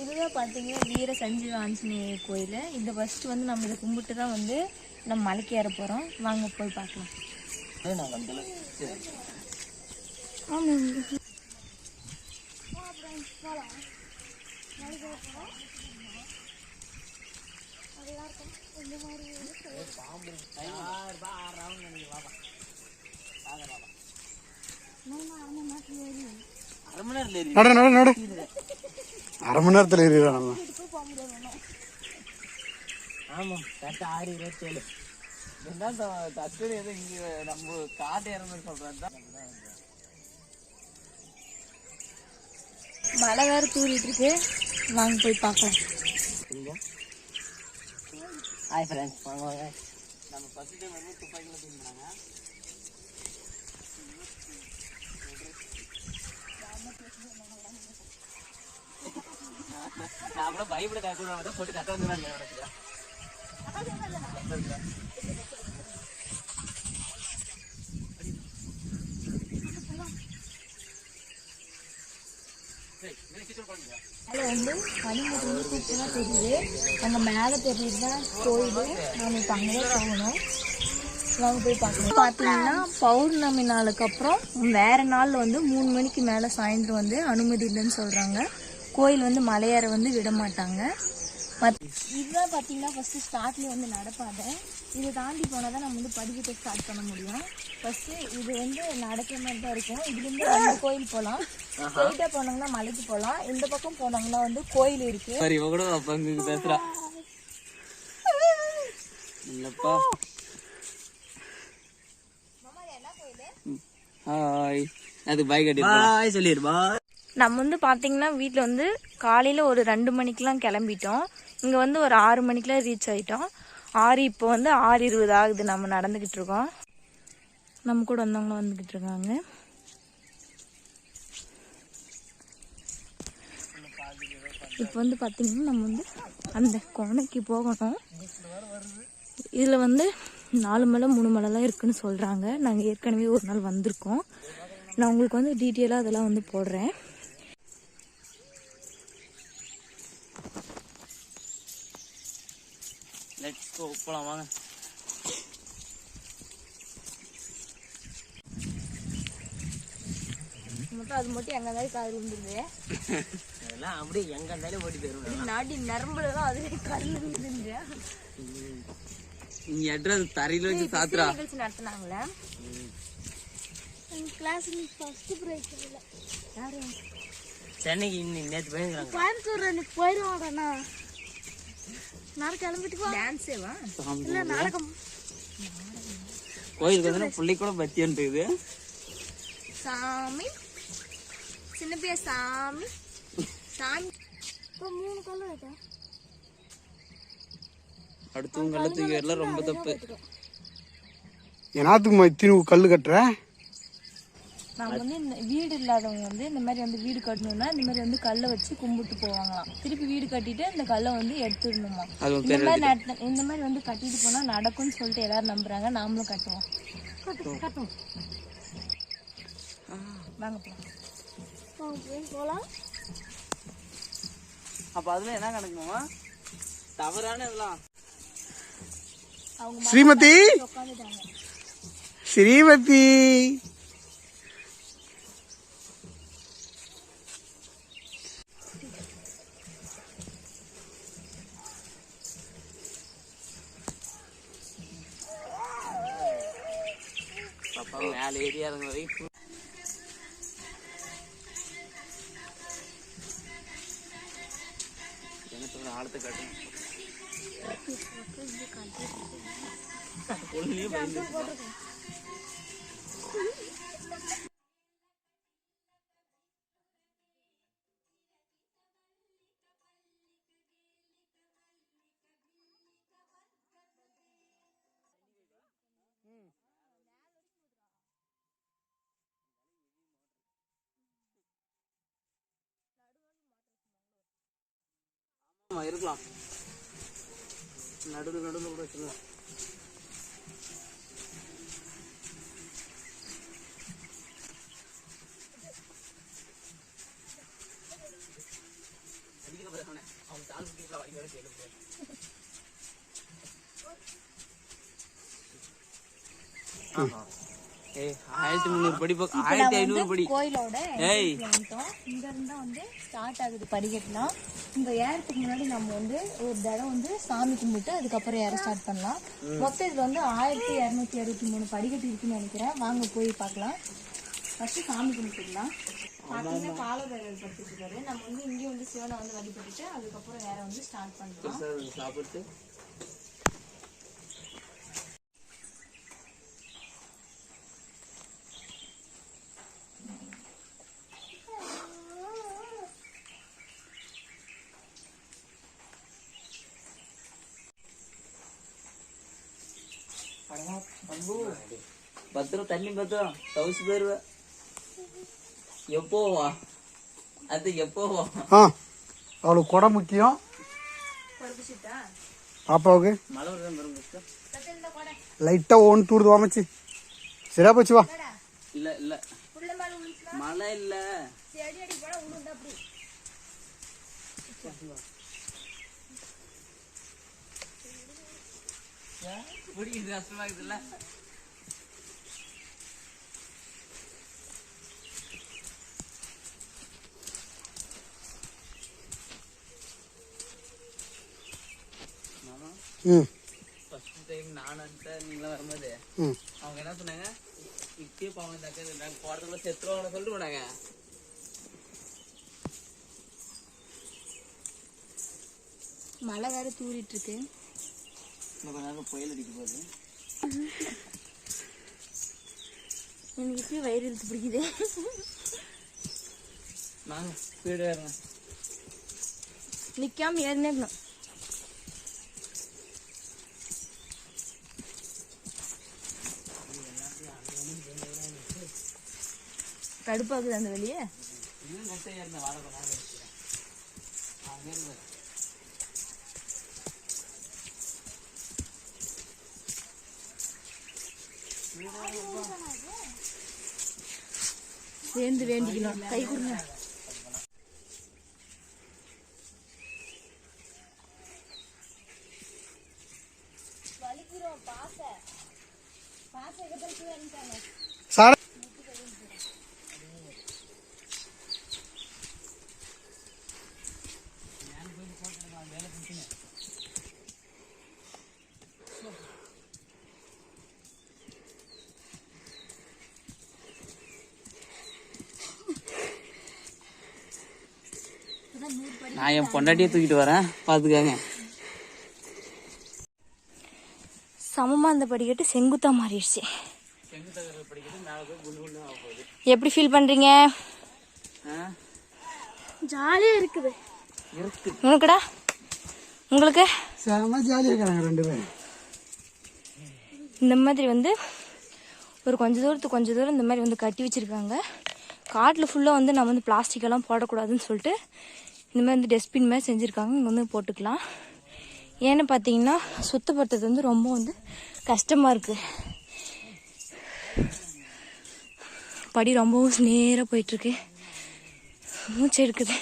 இதுதான் பார்த்தீங்கன்னா வீர சஞ்சீவ ஆஞ்சநேயர் கோயில். இந்த ஃபர்ஸ்ட் வந்து நம்ம இதை கும்பிட்டு தான் வந்து நம்ம மலைக்கு ஏற போகிறோம் வாங்க போய் பார்க்கலாம். நான் நடு நடு நடு. அரை மணி நேரத்தில் ஏறிடுறோம் நம்ம. ஆமா கரெக்டா ஆறு இருபத்தேழு. என்ன டக்குனு எதுவும் இங்க நம்ம காட்டு இறந்து சொல்றது தான். மழை வேறு தூரிட்டு இருக்கு. வாங்க போய் பார்க்கலாம் ஹாய் ஃப்ரெண்ட்ஸ் வாங்க வாங்க. நம்ம வந்து துப்பாக்கியில் தூங்குறாங்க நான் கூட பயப்பட போட்டு கத்த வந்துடுறாங்க மேலே வந்து சூப்பராக தெரியுது. அங்கே மேலே தெரியுது தான் கோயில். தங்க இப்போ அங்கே தான் போகணும். வாங்க போய் பார்க்கலாம் பார்த்தீங்கன்னா பௌர்ணமி நாளுக்கு அப்புறம் வேற நாள் வந்து மூணு மணிக்கு மேலே சாயந்தரம் வந்து அனுமதி இல்லைன்னு சொல்கிறாங்க கோயில் வந்து மலையேற வந்து விட மாட்டாங்க. இதுதான் பார்த்தீங்கன்னா ஃபஸ்ட்டு ஸ்டார்ட்லேயே வந்து நடப்பாதை. இதை தாண்டி போனால் தான் நம்ம வந்து படிக்கட்டை ஸ்டார்ட் பண்ண முடியும். ஃபஸ்ட்டு இது வந்து நடக்கிற மாதிரி தான் இருக்கும். இதுலேருந்து ரெண்டு கோயில் போகலாம் ஸ்ட்ரெயிட்டாக போனாங்கன்னா மலைக்கு போகலாம் இந்த பக்கம் போனாங்கன்னா வந்து கோயில் இருக்கு. சரி கூட பங்கு பேசுறா. இல்லப்பா. ஹாய் அது பாய் கட்டி பாய் சொல்லிடு பாய் நம்ம வந்து பார்த்தீங்கன்னா வீட்டில் வந்து காலையில் ஒரு ரெண்டு மணிக்கெலாம் கிளம்பிட்டோம். இங்கே வந்து ஒரு ஆறு மணிக்கெலாம் ரீச் ஆகிட்டோம் ஆறு இப்போ வந்து ஆறு இருபது ஆகுது நம்ம நடந்துக்கிட்டு இருக்கோம். நம்ம கூட வந்தவங்களும் வந்துக்கிட்டு இருக்காங்க. இப்போ வந்து பார்த்தீங்கன்னா நம்ம வந்து அந்த கோணைக்கு போகணும். இதில் வந்து நாலு மலை மூணு மலைலாம் இருக்குன்னு சொல்கிறாங்க நாங்கள் ஏற்கனவே ஒரு நாள் வந்திருக்கோம். நான் உங்களுக்கு வந்து டீட்டெயிலாக அதெல்லாம் வந்து போடுறேன். லெட்ஸ் கோ போலாம் வாங்க. மட்டும் அது மட்டும் எங்க இருந்தாலும் காது விழுந்துருது. அதெல்லாம் அப்படியே எங்க இருந்தாலும் ஓடி போயிடும் நாடி நரம்புலாம் அதுவே கல் விழுந்துருது. நீ அட்ரஸ் தரையில வச்சு சாத்துறா. நிகழ்ச்சி நடத்துனாங்களே கிளாஸ் ஃபர்ஸ்ட் பிரைஸ் யாரு? சென்னைக்கு இன்னும் நேற்று போயிருக்கிறாங்க கோயம்புத்தூர் அன்னைக்கு போயிடுவாங்கண்ணா நாளைக்கு கிளம்பிட்டு டான்ஸேவா இல்ல நாடகம் கோயிலுக்கு வந்து பிள்ளை கூட பத்தி வந்துருக்குது சாமி. சின்ன பிள்ளைய சாமி. சாமி. இப்போ மூணு கல் வைக்க அடுத்தவங்க கல்ல தூக்கி ரொம்ப தப்பு. என்னாத்துக்கு இத்தினு கல் கட்டுற? நாம வந்து இந்த வீடு இல்லாதவங்க வந்து இந்த மாதிரி வந்து வீடு கட்டணும்னா இந்த மாதிரி வந்து கல்லை வச்சு கும்பிட்டு போவாங்களாம். திருப்பி வீடு கட்டிட்டு இந்த கல்லை வந்து எடுத்துடணுமா. அது இந்த மாதிரி இந்த மாதிரி வந்து கட்டிட்டு போனா நடக்கும்னு சொல்லிட்டு எல்லாரும் நம்புறாங்க. நாமளும் கட்டுவோம். கட்டுவோம் வாங்க போலாம். போலாம்? அப்ப அதுல என்ன கணக்குமா தவறான இதெல்லாம். அவங்க ஸ்ரீமதி உட்காந்துட்டாங்க ஸ்ரீமதி பாப்பா மேல இருக்கலாம். நடுவில் நடுவில் கூட வச்சுக்கலாம். ஏய் ஆயிரத்தி முந்நூறு படி பக்கம் இப்ப ஆயிரத்தி நம்ம ஐநூறு வந்து படி. கோயிலோட ஏய். entrance ல வந்துட்டோம். இங்க இருந்தா வந்து ஸ்டார்ட் ஆகுது படிக்கட்டுலாம் இங்க ஏறதுக்கு முன்னாடி நம்ம வந்து ஒரு தடவை வந்து சாமி கும்பிட்டு அதுக்கப்புறம் ஏற ஸ்டார்ட் பண்ணலாம். மொத்தம் இதுல வந்து ஆயிரத்தி இரநூத்தி அறுபத்தி மூணு படிக்கட்டு இருக்குன்னு நினைக்கிறேன். வாங்க போய் பார்க்கலாம். ஃபர்ஸ்ட் சாமி கும்பிட்டுக்கலாம் பார்த்தீங்கன்னா காலபைரவர் படுத்துட்டு இருக்காரு நம்ம வந்து இங்கேயும் வந்து சிவனை வந்து வழிபட்டுட்டு அதுக்கப்புறம் ஏற வந்து ஸ்டார்ட் பண்ணலாம். சாப்பிட்டு. பத்திரம் தண்ணி பத்திரம். தவிச்சு போயிருவ. எப்போ வா அது எப்போ வா ஆ அவளுக்கு குடம் முக்கியம். பாப்பாவுக்கு. லைட்டாக ஓன் தூருது வாமச்சு. சரியா போச்சு வா. இல்ல இல்ல. மழை இல்ல. பிடிக்குது கஷ்டமா இருக்குதுல்ல ம் ஃபர்ஸ்ட் டைம் நான் நீங்களாம் வரும்போது ம். அவங்க என்ன சொன்னாங்க இப்பயே பாவம் தக்க நாங்க போறதுக்குள்ள செத்துருவாங்கன்னு சொல்லிட்டு போனாங்க மழை வேற தூரிட்டு இருக்கு கொஞ்ச நேரம் புயல் அடிக்க போகுது எனக்கு இப்பயும் வயிறு இழுத்து பிடிக்குது. நாங்க ஸ்பீடு வேறுங்க நிக்காம ஏறினேக்கணும் கடுப்பாக்குது அந்த வெளியே? சேர்ந்து வேண்டிக்கணும். கை கொடுங்க சார நான் என் பொண்டாட்டியை தூக்கிட்டு வரேன். பாத்துக்காங்க. சமமா அந்த படிக்கட்டு செங்குத்தா மாறிடுச்சு. எப்படி ஃபீல் பண்றீங்க? ஆ? ஜாலியா இருக்குது. இருக்கு. உனக்குடா? உங்களுக்கு? ஜாலியாக இருக்கிறாங்க ரெண்டு பேரும். இந்த மாதிரி வந்து ஒரு கொஞ்ச தூரத்துக்கு கொஞ்ச தூரம் இந்த மாதிரி வந்து கட்டி வச்சிருக்காங்க. காட்டில் ஃபுல்லாக வந்து நம்ம வந்து plastic எல்லாம் போடக்கூடாதுன்னு சொல்லிட்டு இந்த மாதிரி வந்து டஸ்ட்பின் மாதிரி செஞ்சுருக்காங்க. இங்கே வந்து போட்டுக்கலாம். ஏன்னு பார்த்தீங்கன்னா சுத்தப்படுத்துறது வந்து ரொம்ப வந்து கஷ்டமாக இருக்குது படி ரொம்பவும் நேராக போயிட்டுருக்கு. மூச்சு எடுக்குது.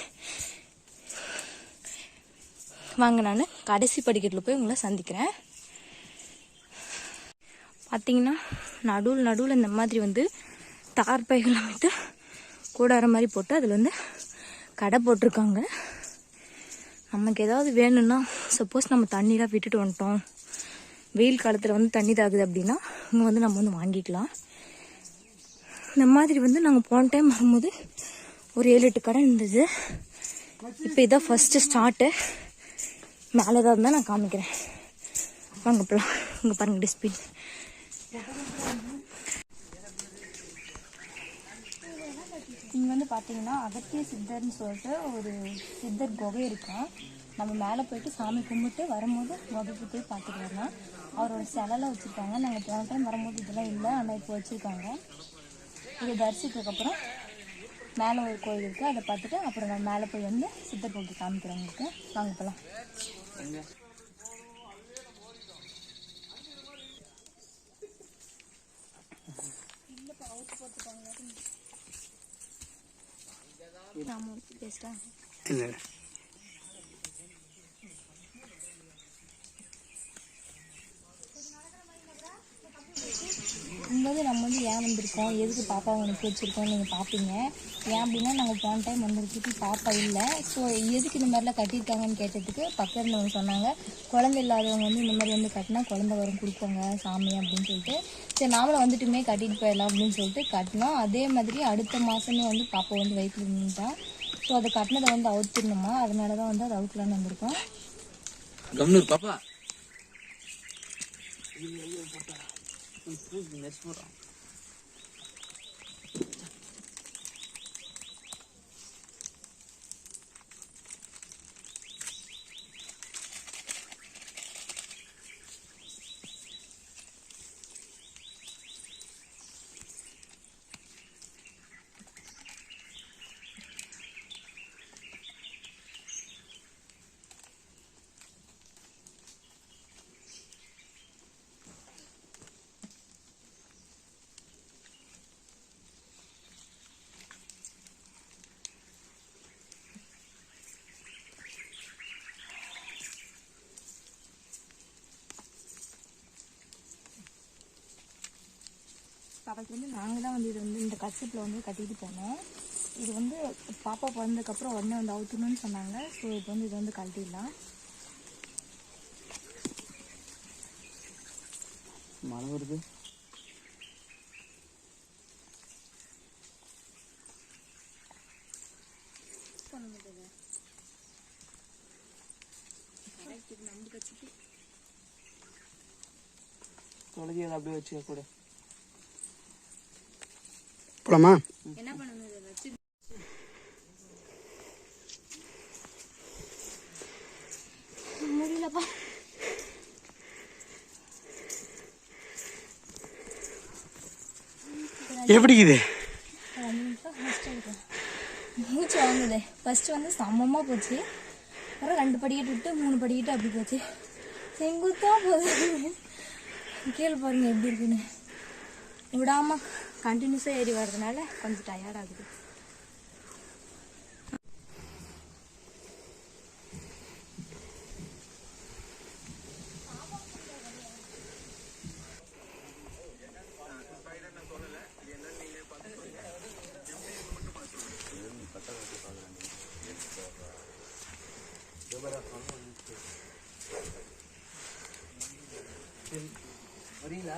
வாங்க நான் கடைசி படிக்கட்டில் போய் உங்களை சந்திக்கிறேன். பார்த்தீங்கன்னா நடுவில் நடுவில் இந்த மாதிரி வந்து தார் பைகள் அமைத்து கூடார மாதிரி போட்டு அதில் வந்து கடை போட்டிருக்காங்க. நமக்கு ஏதாவது வேணும்னா சப்போஸ் நம்ம தண்ணிலாம் விட்டுட்டு வந்துட்டோம். வெயில் காலத்தில் வந்து தண்ணி தாக்குது அப்படின்னா இங்கே வந்து நம்ம வந்து வாங்கிக்கலாம். இந்த மாதிரி வந்து நாங்கள் போன டைம் வரும்போது ஒரு ஏழு எட்டு கடை இருந்தது. இப்போ இதான் ஃபஸ்ட்டு ஸ்டார்ட்டு மேலே தான் இருந்தால் நான் காமிக்கிறேன். வாங்க போகலாம் இங்கே பாருங்கள் டிஸ்பின் இங்கே வந்து பார்த்தீங்கன்னா அகத்திய சித்தர்னு சொல்லிட்டு ஒரு சித்தர் குகை இருக்கும் நம்ம மேலே போயிட்டு சாமி கும்பிட்டு வரும்போது குகைக்கு போய் பார்த்துட்டு வரலாம் அவரோட சிலைலாம் வச்சுருக்காங்க. நாங்கள் போன டைம் வரும்போது இதெல்லாம் இல்லை. ஆனால் இப்போ வச்சுருக்காங்க. இதை தரிசித்ததுக்கப்புறம் மேலே ஒரு கோயில் இருக்குது அதை பார்த்துட்டு அப்புறம் நான் மேலே போய் வந்து சித்தர் கோயில் காமிக்கிறேன் உங்களுக்கு. வாங்க போகலாம் எங்க நாம பேசுகிறேன் இல்லை வரும்போது நம்ம வந்து ஏன் வந்திருக்கோம். எதுக்கு பாப்பாவை அனுப்பி வச்சிருக்கோம் நீங்கள் பார்ப்பீங்க ஏன் அப்படின்னா நாங்கள் போன டைம் வந்திருக்கு பாப்பா இல்லை. ஸோ எதுக்கு இந்த மாதிரிலாம் கட்டியிருக்காங்கன்னு கேட்டதுக்கு பக்கத்தில் இருந்தவங்க சொன்னாங்க குழந்தை இல்லாதவங்க வந்து இந்த மாதிரி வந்து கட்டினா குழந்தை வரும் கொடுப்பாங்க சாமி அப்படின்னு சொல்லிட்டு. சரி நாமளும் வந்துட்டுமே கட்டிட்டு போயிடலாம் அப்படின்னு சொல்லிட்டு கட்டினோம். அதே மாதிரி அடுத்த மாதமே வந்து பாப்பா வந்து வயிற்றுல இருந்துட்டான் ஸோ அதை கட்டினதை வந்து அவுத்துடணுமா? அதனால தான் வந்து அதை அவுட்லான்னு வந்திருக்கோம். கம்னூர் பாப்பா. நெக்ஸ்ட் போடுறான் வந்து நாங்கள் தான் வந்து இது வந்து இந்த கட்சிப்பில் வந்து கட்டிட்டு போனோம். இது வந்து பாப்பா பிறந்ததுக்கப்புறம் உடனே வந்து அவுத்தணும்னு சொன்னாங்க. ஸோ இப்போ வந்து இது வந்து கழட்டிடலாம். மழை வருது. தொலைஞ்சி அதை அப்படியே வச்சுக்க கூட. போலாமா எப்படி இது? மூச்சு வாங்குது. ஃபர்ஸ்ட் வந்து சமமாக போச்சு. அப்புறம் ரெண்டு படிக்கட்டு விட்டு மூணு படிக்கட்டு அப்படி போச்சு. செங்குத்தா போகுது. கீழே பாருங்க எப்படி இருக்குன்னு. விடாம கண்டினியூஸாக ஏறி வர்றதுனால கொஞ்சம் டயர்ட் ஆகுது. வரீங்களா?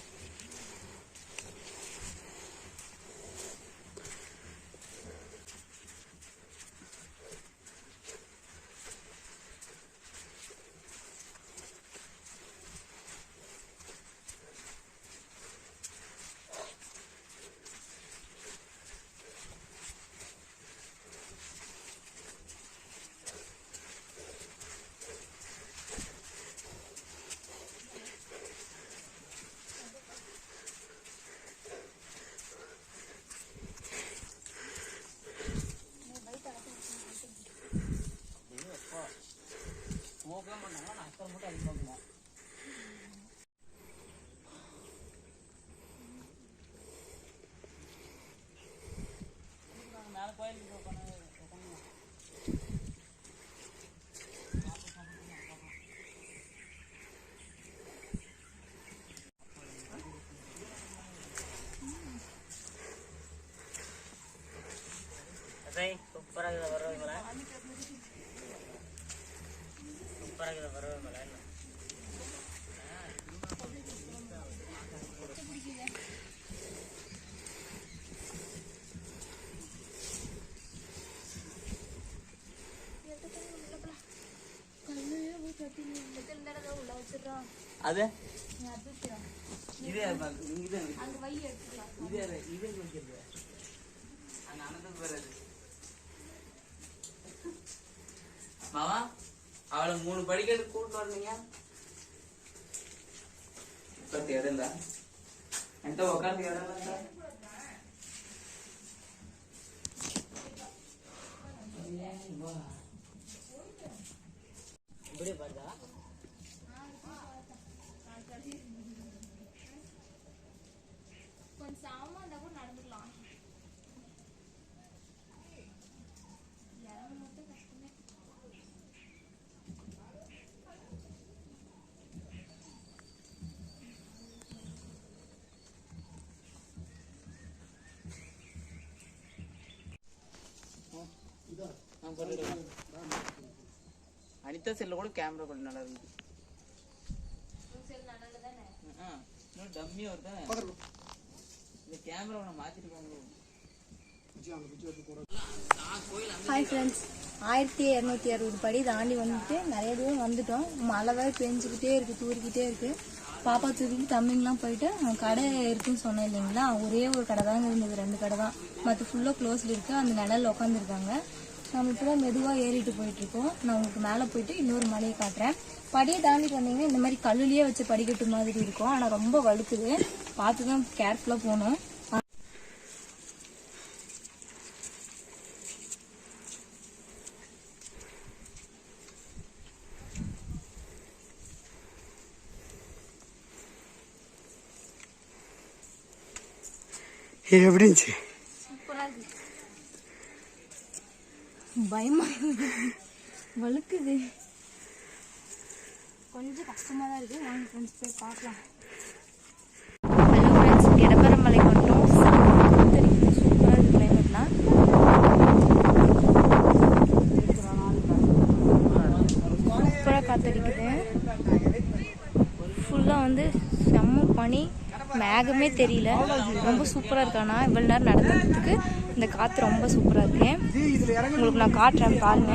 ஸ்மோக்லாம் பண்ணாங்க நான் அக்கறை மட்டும் அதிகமாக பண்ணுவேன் மேலே கோயிலுக்கு உட்காந்து சூப்பராக இருக்குது வருவீங்களா சூப்பராக இருக்குது வருவீங்களா உள்ள வச்சிடறான் அது? இதே இங்கே அந்த வை எடுத்துக்கலாம். இதே இதே வராது மாமா அவளை மூணு படிக்கிறது கூட்டு வரீங்க உட்காந்து இடம் இல்ல என்கிட்ட உட்காந்து இடம் இல்ல இப்படியே பாருதா கொஞ்சம் சாமா இருந்தா கூட நடந்துக்கலாம் இறங்க மட்டும் கஷ்டமே நான் போட்டுடுவேன் அனிதா செல்ல கூட கேமரா கொஞ்சம் நல்லா இருக்குது இன்னும் டம்மியா வருதா? இந்த கேமரா மாத்திட்டு ஹாய் ஃப்ரெண்ட்ஸ் ஆயிரத்தி இரநூத்தி அறுபது படி தாண்டி வந்துட்டு நிறைய தூரம் வந்துட்டோம். மழை வேறு பெஞ்சிக்கிட்டே இருக்குது தூரிக்கிட்டே இருக்குது பாப்பா தூக்கிட்டு தம்பிங்கெலாம் போயிட்டு கடை இருக்குன்னு சொன்னேன் இல்லைங்களா? ஒரே ஒரு கடை தாங்க இருந்தது ரெண்டு கடை தான். மற்ற ஃபுல்லாக க்ளோஸில் இருக்குது அந்த நிழல்ல உட்காந்துருக்காங்க நம்ம இப்போ தான் மெதுவாக ஏறிட்டு போயிட்டுருக்கோம். நான் உங்களுக்கு மேலே போயிட்டு இன்னொரு மலையை காட்டுறேன். படியை தாண்டிட்டு வந்தீங்கன்னா இந்த மாதிரி கல்லுலேயே வச்சு படிக்கட்டு மாதிரி இருக்கும். ஆனால் ரொம்ப வலுக்குது பார்த்து தான் கேர்ஃபுல்லாக போகணும். ஏ எப்படி இருந்துச்சு பயமா. வழுக்குது. கொஞ்சம் கஷ்டமா தான் இருக்கு வாங்க ஃப்ரெண்ட்ஸ் போய் பார்க்கலாம். ஹலோ ஃப்ரெண்ட்ஸ் கிடப்பரமலை மட்டும் காத்தடிக்குது சூப்பராக இருக்கு கிளைமேட்லாம் சூப்பராக காத்தடிக்குது. ஃபுல்லாக வந்து செம்ம பனி. மேகமே தெரியல. ரொம்ப சூப்பராக இருக்கானா இவ்வளோ நேரம் நடந்துறதுக்கு இந்த காற்று ரொம்ப சூப்பராக இருக்கு. உங்களுக்கு நான் காட்டுறேன் பாருங்க.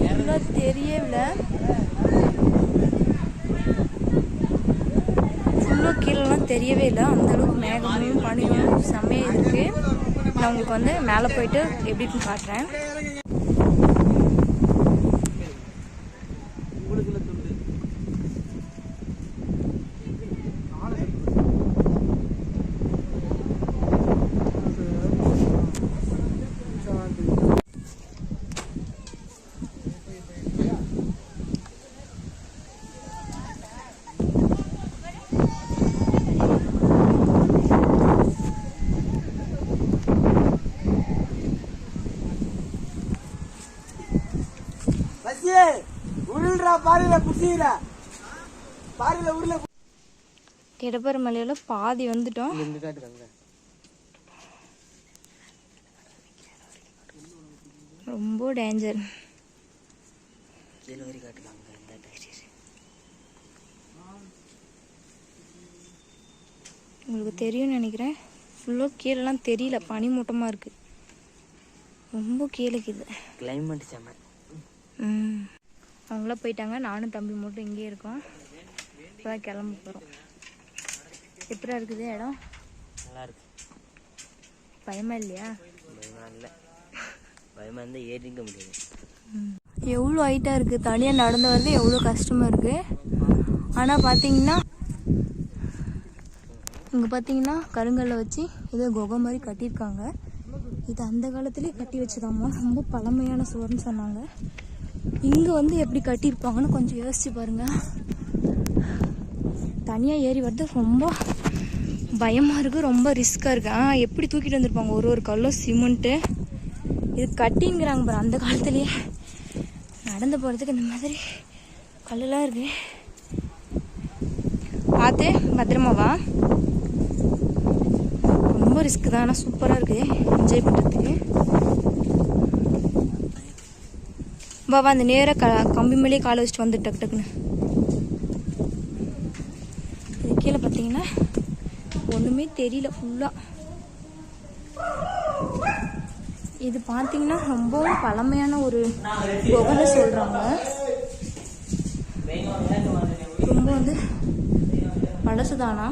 ஃபுல்லாக தெரியல ஃபுல்லாக கீழெலாம் தெரியவே இல்லை. அந்த அளவுக்கு மேகமும் பனியும் செம்மையாக இருக்குது நான் உங்களுக்கு வந்து மேலே போயிட்டு எப்படி இருக்குன்னு காட்டுறேன் உங்களுக்குள்ள துண்டு உருள கிடப்பர் மலையில் பாதி வந்துட்டோம். ரொம்ப டேஞ்சர் உங்களுக்கு தெரியும்னு நினைக்கிறேன். ஃபுல்லாக கீழெல்லாம் தெரியல. பனிமூட்டமாக இருக்குது ரொம்ப கீழே கீழே. கிளைமேட் செம்ம ம். அவங்களாம் போயிட்டாங்க. நானும் தம்பி மட்டும் இங்கே இருக்கோம். இப்போதான் கிளம்ப போகிறோம் எப்படா இருக்குது இடம்? நல்லா இருக்கு. பயமா இல்லையா? பயமா இல்லை. பயமா இருந்தால் ஏறிக்க முடியாது. எவ்வளோ ஹைட்டாக இருக்குது தனியாக நடந்து வரது எவ்வளோ கஷ்டமாக இருக்குது ஆனால் பார்த்தீங்கன்னா இங்கே பார்த்தீங்கன்னா கருங்கல்லை வச்சு ஏதோ குகை மாதிரி கட்டியிருக்காங்க. இது அந்த காலத்துலேயே கட்டி வச்சதாம்மா ரொம்ப பழமையான சுவர்னு சொன்னாங்க. இங்கே வந்து எப்படி கட்டியிருப்பாங்கன்னு கொஞ்சம் யோசிச்சு பாருங்கள் தனியாக ஏறி வர்றது ரொம்ப பயமாக இருக்குது ரொம்ப ரிஸ்க்காக இருக்குது ஆ எப்படி தூக்கிட்டு வந்திருப்பாங்க? ஒரு ஒரு கல்லும் சிமெண்ட்டு இது கட்டிங்கிறாங்க பாரு அந்த காலத்துலேயே. நடந்து போகிறதுக்கு இந்த மாதிரி கல்லெல்லாம் இருக்கு. பார்த்து பத்திரமாவா? ரொம்ப ரிஸ்க்கு தான் ஆனால் சூப்பராக இருக்குது என்ஜாய் பண்ணுறதுக்கு வா வா அந்த நேராக க கம்பி மேலேயே காலை வச்சுட்டு வந்து டக்கு டக்குன்னு. இது கீழே பார்த்தீங்கன்னா ஒன்றுமே தெரியல ஃபுல்லாக இது பார்த்தீங்கன்னா ரொம்பவும் பழமையான ஒரு குகைன்னு சொல்கிறாங்க ரொம்ப வந்து பழசுதானா?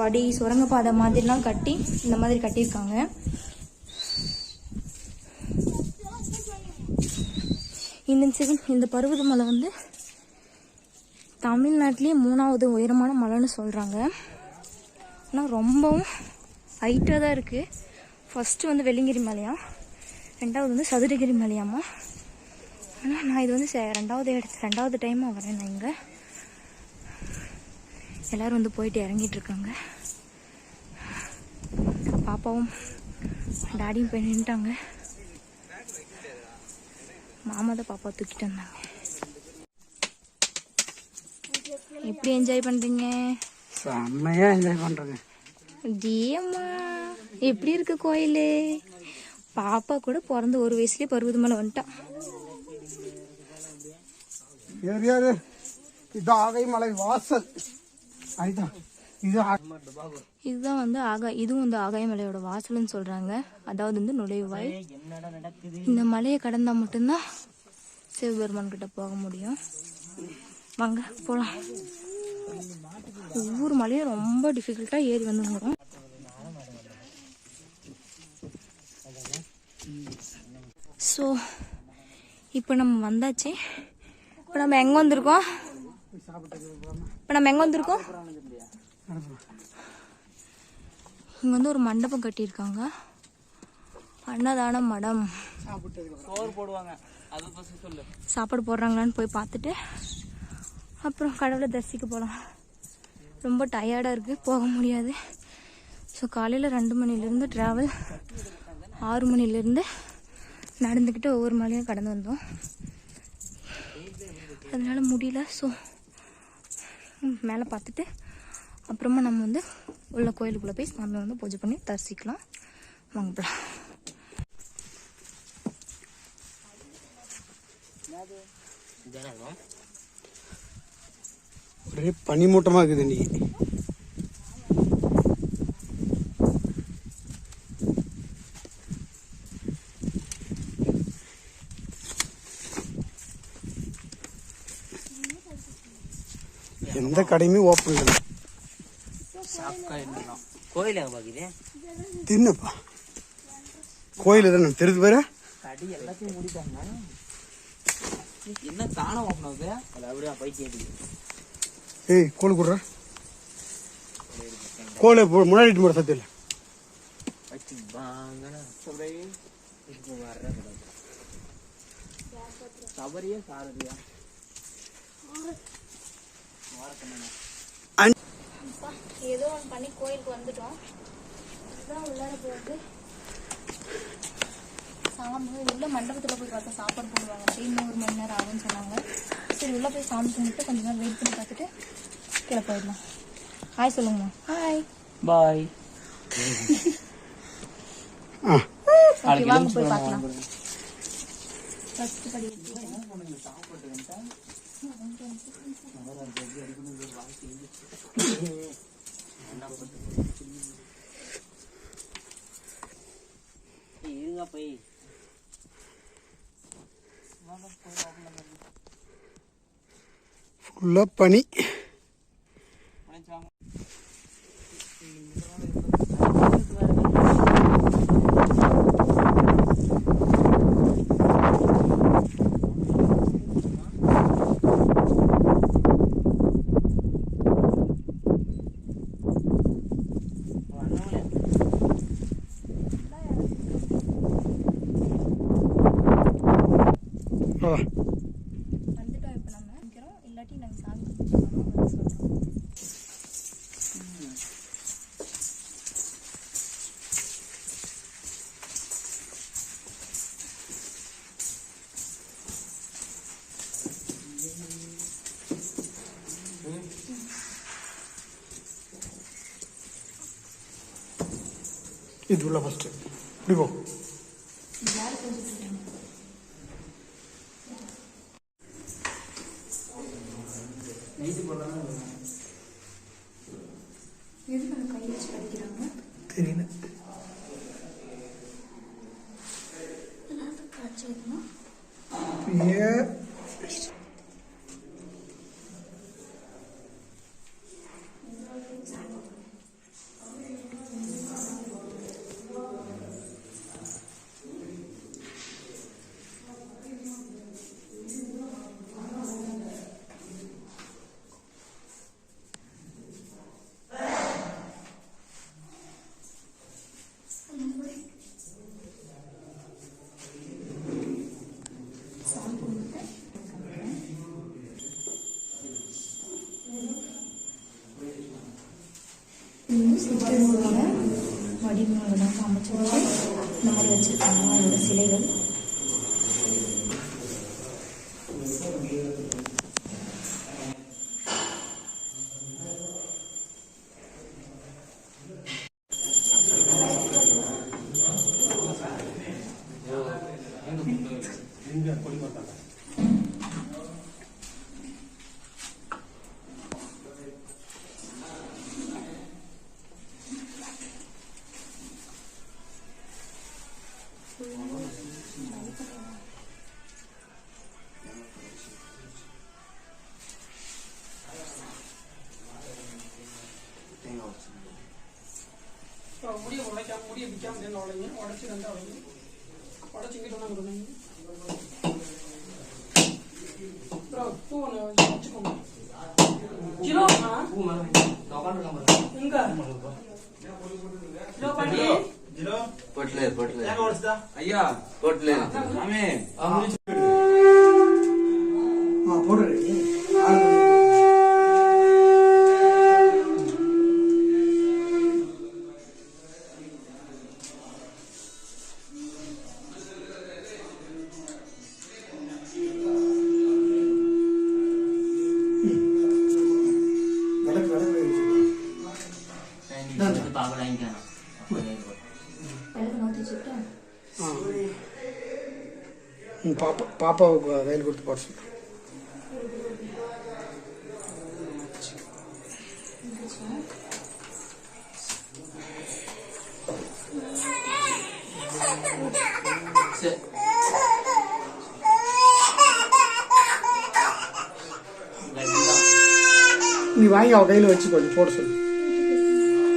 படி சுரங்கப்பாதை மாதிரிலாம் கட்டி இந்த மாதிரி கட்டியிருக்காங்க. இன்னும் சரி இந்த பருவத மலை வந்து தமிழ்நாட்டிலேயே மூணாவது உயரமான மலைன்னு சொல்கிறாங்க ஆனால் ரொம்பவும் ஹைட்டாக தான் இருக்குது ஃபஸ்ட்டு வந்து வெள்ளிங்கிரி மலையா? ரெண்டாவது வந்து சதுரகிரி மலையாமா? ஆனால் நான் இது வந்து ரெண்டாவது இடத்து ரெண்டாவது டைமாக வரேன் நான் இங்கே. எல்லோரும் வந்து போயிட்டு இறங்கிட்டு இருக்காங்க. பாப்பாவும் டாடியும் போய் நின்ட்டாங்க மாமா தான் பாப்பா தூக்கிட்டு வந்தாங்க. எப்படி என்ஜாய் பண்ணுறீங்க செம்மையா என்ஜாய் பண்றேங்க. டியம்மா எப்படி இருக்கு கோயில்? பாப்பா கூட பிறந்த ஒரு வயசுலயே பருவத மலை வந்துட்டான் ஆகைமலை வாசல். அதுதான் இதுதான் வந்து ஆகா இதுவும் வந்து ஆகாயமலையோட வாசல்னு சொல்றாங்க. அதாவது வந்து நுழைவாய். இந்த மலையை கடந்தா மட்டும்தான் சிவபெருமான் கிட்ட போக முடியும். வாங்க போலாம். ஒவ்வொரு மலையும் ரொம்ப டிஃபிகல்ட்டா ஏறி வந்துங்கிறோம் ஸோ இப்போ நம்ம வந்தாச்சு. இப்போ நம்ம எங்கே வந்திருக்கோம்? இப்போ நம்ம எங்கே வந்திருக்கோம்? இங்கே வந்து ஒரு மண்டபம் கட்டியிருக்காங்க. அன்னதான மடம். சாப்பாடு போடுறாங்களான்னு போய் பார்த்துட்டு அப்புறம் கடவுளை தரிசிக்க போகலாம் ரொம்ப டயர்டாக இருக்குது போக முடியாது. ஸோ காலையில் ரெண்டு மணிலேருந்து ட்ராவல் ஆறு மணிலேருந்து நடந்துக்கிட்டு ஒவ்வொரு மலையும் கடந்து வந்தோம். அதனால முடியல. ஸோ மேலே பார்த்துட்டு அப்புறமா நம்ம வந்து உள்ள கோயிலுக்குள்ளே போய் சாமி வந்து பூஜை பண்ணி தரிசிக்கலாம். வாங்க போகலாம் ஒரே பனிமூட்டமாக இருக்குது இன்னைக்கு. எந்த கடையுமே ஓப்பன் இல்லை. கோயில் பாக்குது தின்னப்பா கோயில் தானே தெரிஞ்சு பேர கடி எல்லாத்தையும் மூடிட்டாங்க என்ன தானே ஓப்பன் ஆகுது அது அப்படியே ஏறி ஏய் கோல் கொடுற போ- முன்னாடி போட சத்தியம் இல்லை வச்சு வாங்கண்ணா சாரதியா ஏதோ ஒன்று பண்ணி கோயிலுக்கு வந்துட்டோம். இதுதான் உள்ளார போகுது சாமி உள்ள மண்டபத்தில் போய் பார்த்தா சாப்பாடு போடுவாங்க. ஒரு மணி நேரம் ஆகும்னு சொன்னாங்க. சரி உள்ளே போய் சாமி கும்பிட்டு கொஞ்ச நேரம் வெயிட் பண்ணி பார்த்துட்டு கீழே போயிடலாம். ஹாய் சொல்லுங்கம்மா. ஹாய் பாய் வாங்க போய் பார்க்கலாம். ஃபர்ஸ்ட் படி. இருங்க போய். ஃபுல்லாக பனி ஆ வந்துட்டோம் இப்போ நம்ம நிற்கிறோம் இல்லாட்டி நாங்கள் சாமி கும்பிட்டு வந்து சொல்கிறோம் இது உள்ள ஃபஸ்ட்டு இப்படி போ எதுக்கு கை வச்சு படிக்கிறாங்க தெரியல எல்லாத்துக்கும் காய்ச்சி வைக்கணும் ஏ இது வந்து சித்தர்களோட வடிவங்களோட அமைச்சு வச்சு இந்த மாதிரி வச்சுருக்காங்க. அவங்களோட சிலைகள். முடிய உடைக்காம முடிய பிக்காம சேர்ந்து உடைங்க உடச்சி ரெண்டா உடைங்க உடச்சி இங்கிட்டு ஒன்று கொடுங்க அப்புறம் பூ ஒன்று வச்சுக்கோங்க கிலோ எங்க கிலோ பாட்டி பொட்லேர் பொட்லேர் ஐயா பொட்லேர் சாமி விளக்கு நோத்தி வச்சுக்கிட்டா ஆ ம், பாப்பா பாப்பாவுக்கு கையில் கொடுத்து போட சொல்லு நீ வாங்கி அவ கையில் வச்சு கொஞ்சம் போட சொல்லு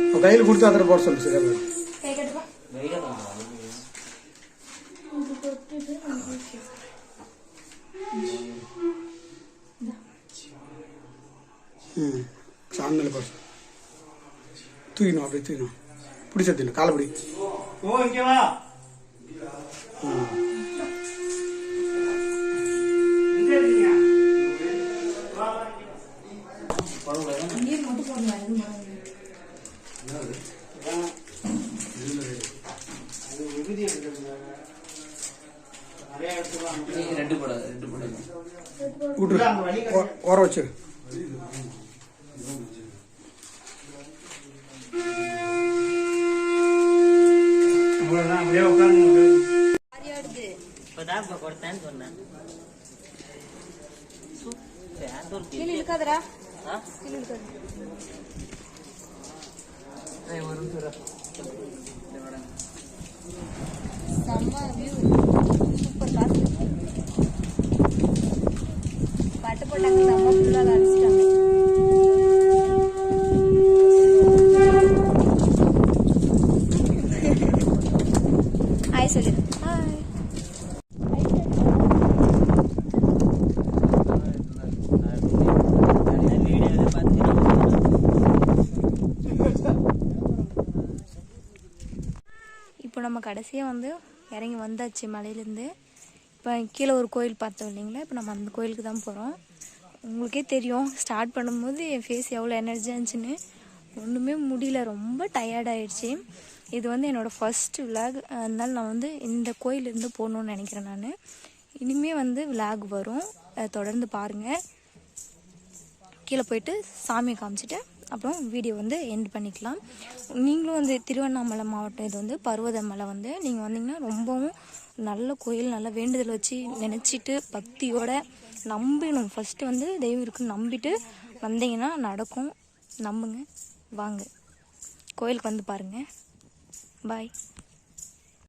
அவ கையில் கொடுத்து அதில் போட சொல்லு சரியா போயிடும். கை கட்டுப்பா ம் சாமி மேலே போட சொல்லு தூக்கணும் அப்படியே தூக்கணும் பிடிச்சது காலை பிடி. நீர் மட்டும் போடணும் எதுவும் போடாதீங்க. ரெண்டு போடாது ரெண்டு ஓ- ஓர வச்சு இப்பதான் இப்ப கொடுத்தேன்னு சொன்னேன் கீழே இழுக்காதடா ஆ? கீழே இழுக்காது ஏய், ஒரு நிமிஷம் இரு. இந்த மேடம். செம்ம வியூ சூப்பர் காசு பட்டு போட்டாங்க செம்ம ஃபுல்லாக அடிச்சிட்டாங்க ஹாய் சொல்லிடு ஹாய் வீடியோல பார்த்தீங்கன்னா இப்போ நம்ம கடைசியாக வந்து இறங்கி வந்தாச்சு மலையிலேருந்து. இப்போ கீழே ஒரு கோயில் பார்த்தோம் இல்லைங்களா? இப்போ நம்ம அந்த கோயிலுக்கு தான் போகிறோம் உங்களுக்கே தெரியும் ஸ்டார்ட் பண்ணும்போது என் ஃபேஸ் எவ்வளோ எனர்ஜியாக இருந்துச்சுன்னு. ஒன்றுமே முடியல ரொம்ப டயர்டாயிடுச்சு இது வந்து என்னோடய ஃபஸ்ட் விலாக் அதனால நான் வந்து இந்த கோயிலிருந்து போகணுன்னு நினைக்கிறேன் நான். இனிமேல் வந்து விலாக் வரும். தொடர்ந்து பாருங்கள் கீழே போயிட்டு சாமியை காமிச்சிட்டு அப்புறம் வீடியோ வந்து எண்ட் பண்ணிக்கலாம். நீங்களும் வந்து திருவண்ணாமலை மாவட்டம் இது வந்து பருவதமலை வந்து நீங்கள் வந்தீங்கன்னா ரொம்பவும் நல்ல கோயில் நல்ல வேண்டுதல் வச்சு நினச்சிட்டு பக்தியோட நம்பணும் ஃபஸ்ட்டு வந்து தெய்வம் இருக்குன்னு நம்பிட்டு வந்தீங்கன்னா நடக்கும். நம்புங்க. வாங்க. கோயிலுக்கு வந்து பாருங்கள் பாய்